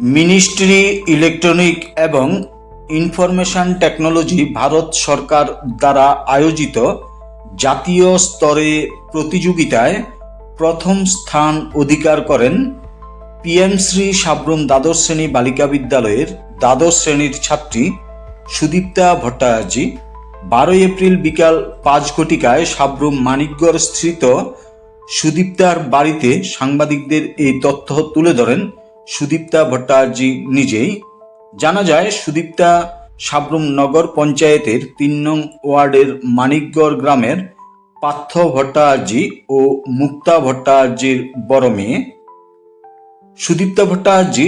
Ministry, electronic এবং information technology Bharat সরকার দ্বারা আয়োজিত জাতীয় স্তরে প্রতিযোগিতায় প্রথম স্থান অধিকার করেন পিএম শ্রী সাবরুম দ্বাদশ শ্রেণি বালিকা বিদ্যালয়ের দ্বাদশ শ্রেণির ছাত্রী সুদীপ্তা ভট্টাচার্যী। বারোই এপ্রিল বিকাল পাঁচ ঘটিকায় সাবরুম মানিকগড় স্থিত সুদীপ্তার বাড়িতে সাংবাদিকদের এই তথ্য তুলে ধরেন সুদীপ্তা ভট্টাচার্যী নিজেই। জানা যায়, সুদীপ্তা সাবরুম নগর পঞ্চায়েতের তিন নং ওয়ার্ডের মানিকগড় গ্রামের পার্থ ভট্টাচার্যী ও মুক্তা ভট্টাচার্যীর বড় মেয়ে। সুদীপ্তা ভট্টাচার্যী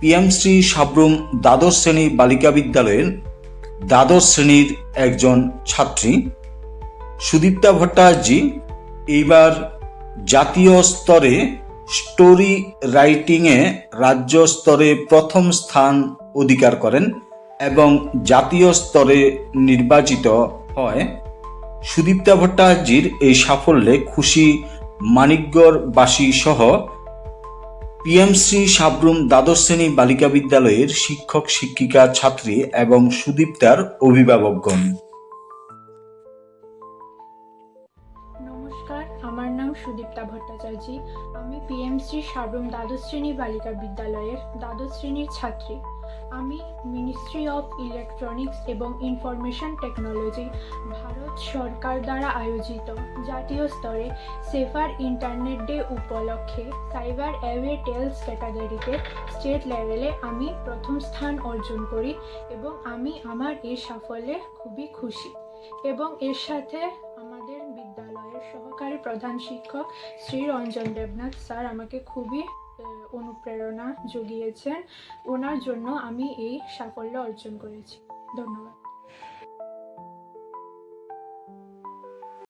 পিএমশ্রী সাবরুম দ্বাদশ শ্রেণি বালিকা বিদ্যালয়ের দ্বাদশ শ্রেণির একজন ছাত্রী। সুদীপ্তা ভট্টাচার্যী এইবার জাতীয় স্তরে স্টোরি রাইটিংয়ে রাজ্য স্তরে প্রথম স্থান অধিকার করেন এবং জাতীয় স্তরে নির্বাচিত হয়। সুদীপ্তা ভট্টাচার্যীর এই সাফল্যে খুশি মানিকগড়বাসী সহ পিএমসি সাবরুম দ্বাদশ শ্রেণি বালিকা বিদ্যালয়ের শিক্ষক, শিক্ষিকা, ছাত্রী এবং সুদীপ্তার অভিভাবকগণ। নাম সুদীপ্তা ভট্টাচার্য। আমি পিএমসি সাবরুম দ্বাদশ শ্রেণি বালিকা বিদ্যালয়ের দ্বাদশ শ্রেণির ছাত্রী। আমি মিনিস্ট্রি অফ ইলেকট্রনিক্স এবং ইনফরমেশন টেকনোলজি ভারত সরকার দ্বারা আয়োজিত জাতীয় স্তরে সেফার ইন্টারনেট ডে উপলক্ষে সাইবার অ্যাওয়ে টেলস ক্যাটাগরিতে স্টেট লেভেলে আমি প্রথম স্থান অর্জন করি এবং আমি আমার এই সাফল্যে খুবই খুশি। এবং এর সাথে বিদ্যালয়ের সহকারী প্রধান শিক্ষক শ্রী রঞ্জন দেবনাথ স্যার আমাকে খুবই অনুপ্রেরণা জুগিয়েছেন। ওনার জন্য আমি এই সাফল্য অর্জন করেছি। ধন্যবাদ।